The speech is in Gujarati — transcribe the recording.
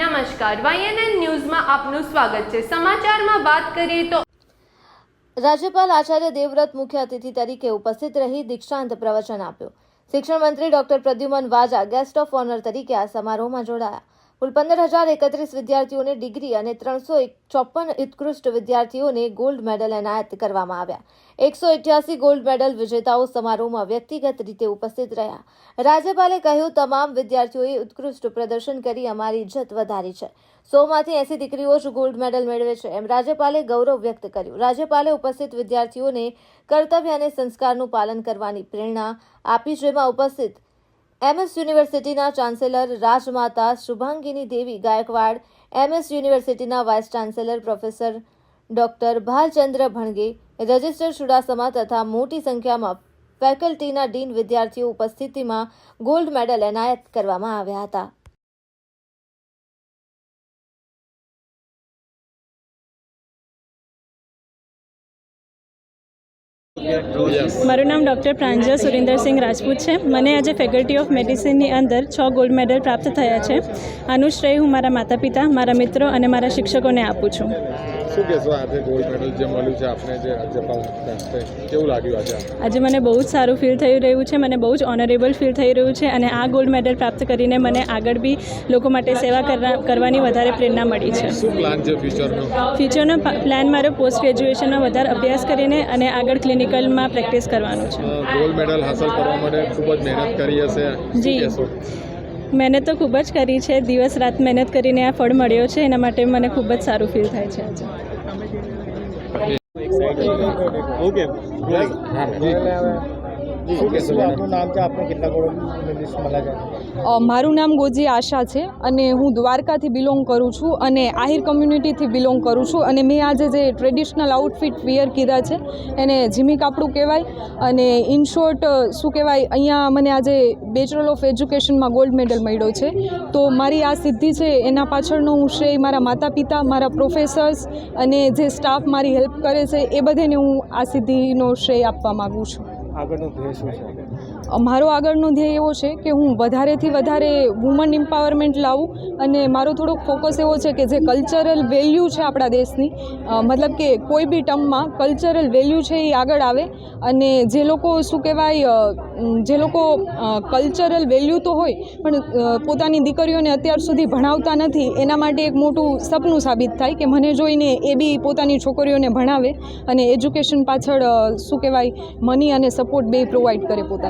નમસ્કાર વાયએનએન ન્યૂઝમાં આપનું સ્વાગત છે. સમાચારમાં વાત કરીએ તો રાજ્યપાલ આચાર્ય દેવવ્રત મુખ્ય અતિથિ તરીકે ઉપસ્થિત રહી દીક્ષાંત પ્રવચન આપ્યું. શિક્ષણ મંત્રી doctor Pradyuman Vaja guest of honour તરીકે આ સમારોહમાં જોડાયા. કુલ પંદર હજાર એકત્રીસ વિદ્યાર્થીઓને ડિગ્રી અને ત્રણસો ચોપન ઉત્કૃષ્ટ વિદ્યાર્થીઓને ગોલ્ડ મેડલ એનાયત કરવામાં આવ્યા. એકસો અઠ્યાસી ગોલ્ડ મેડલ વિજેતાઓ સમારોહમાં વ્યક્તિગત રીતે ઉપસ્થિત રહ્યા. રાજ્યપાલે કહ્યું, તમામ વિદ્યાર્થીઓએ ઉત્કૃષ્ટ પ્રદર્શન કરી, અમારી ઇજ્જત વધારી છે. સોમાંથી એસી દીકરીઓ જ ગોલ્ડ મેડલ મેળવે છે. એમ રાજ્યપાલે ગૌરવ વ્યક્ત કર્યું. રાજ્યપાલે ઉપસ્થિત વિદ્યાર્થીઓને કર્તવ્ય અને સંસ્કારનું પાલન કરવાની પ્રેરણા આપી, જેમાં ઉપસ્થિત એમએસ યુનિવર્સિટીના ચાન્સેલર રાજમાતા શુભાંગીની દેવી ગાયકવાડ, એમએસ યુનિવર્સિટીના vice chancellor professor doctor Bhalchandra Bhanage, register Chudasama તથા મોટી સંખ્યામાં ફેકલ્ટીના ડીન વિદ્યાર્થીઓ ઉપસ્થિતિમાં ગોલ્ડ મેડલ એનાયત કરવામાં આવ્યા હતા. મારું નામ ડૉક્ટર પ્રાંજલ સુરેન્દ્રસિંહ રાજપૂત છે. મને આજે ફેકલ્ટી ઓફ મેડિસિનની અંદર છ ગોલ્ડ મેડલ પ્રાપ્ત થયા છે. આનું શ્રેય હું મારા માતા પિતા મારા મિત્રો અને મારા શિક્ષકોને આપું છું. શું કહેશો આજે ગોલ્ડ મેડલ જે મળ્યું છે આપને જે રાજ્યપાલ કેવું લાગ્યું આજે આજે મને બહુ જ સારું ફીલ થઈ રહ્યું છે. મને બહુ જ ઓનરેબલ ફીલ થઈ રહ્યું છે અને આ ગોલ્ડ મેડલ પ્રાપ્ત કરીને મને આગળ બી લોકો માટે સેવા કરવા- કરવાની વધારે પ્રેરણા મળી છે. શું પ્લાન છે ફ્યુચરનો ફ્યુચરનો પ્લાન મારો પોસ્ટ ગ્રેજ્યુએશનમાં વધારે અભ્યાસ કરીને અને આગળ ક્લિનિકલમાં પ્રેક્ટિસ કરવાનું છે. ગોલ્ડ મેડલ હાંસલ કરવા માટે ખૂબ જ મહેનત કરી હશે. જી. મહેનત તો ખૂબ જ કરી છે. દિવસ રાત મહેનત કરીને આ ફળ મળ્યો છે. એના માટે મને ખૂબ જ સારું ફીલ થાય છે આજે. ઓકે નામ છે આપણે કેટલા કરોડ મારું નામ ગોજી આશા છે અને હું દ્વારકાથી બિલોંગ કરું છું અને આહિર કમ્યુનિટીથી બિલોંગ કરું છું અને મેં આજે જે ટ્રેડિશનલ આઉટફિટ વિયર કીધા છે એને જીમી કાપડું કહેવાય અને ઇન શોર્ટ શું કહેવાય અહીંયા મને આજે બેચરલ ઓફ એજ્યુકેશનમાં ગોલ્ડ મેડલ મળ્યો છે. તો મારી આ સિદ્ધિ છે એના પાછળનો હું શ્રેય મારા માતા પિતા મારા પ્રોફેસર્સ અને જે સ્ટાફ મારી હેલ્પ કરે છે એ બધાને હું આ સિદ્ધિનો શ્રેય આપવા માગું છું. આગળનું ધ્યેય શું છે? મારો આગળનો ધ્યેય એવો છે કે હું વધારેથી વધારે વુમન એમ્પાવરમેન્ટ લાવું અને મારો થોડોક ફોકસ એવો છે કે જે કલ્ચરલ વેલ્યુ છે આપણા દેશની મતલબ કે કોઈ બી ટર્મમાં કલ્ચરલ વેલ્યુ છે એ આગળ આવે અને જે લોકો શું કહેવાય જે લોકો કલ્ચરલ વેલ્યુ તો હોય પણ પોતાની દીકરીઓને અત્યાર સુધી ભણાવતા નથી, એના માટે એક મોટું સપનું સાબિત થાય કે મને જોઈને એ બી પોતાની છોકરીઓને ભણાવે અને એજ્યુકેશન પાછળ શું કહેવાય મની અને સપોર્ટ બે પ્રોવાઈડ કરે પોતાના.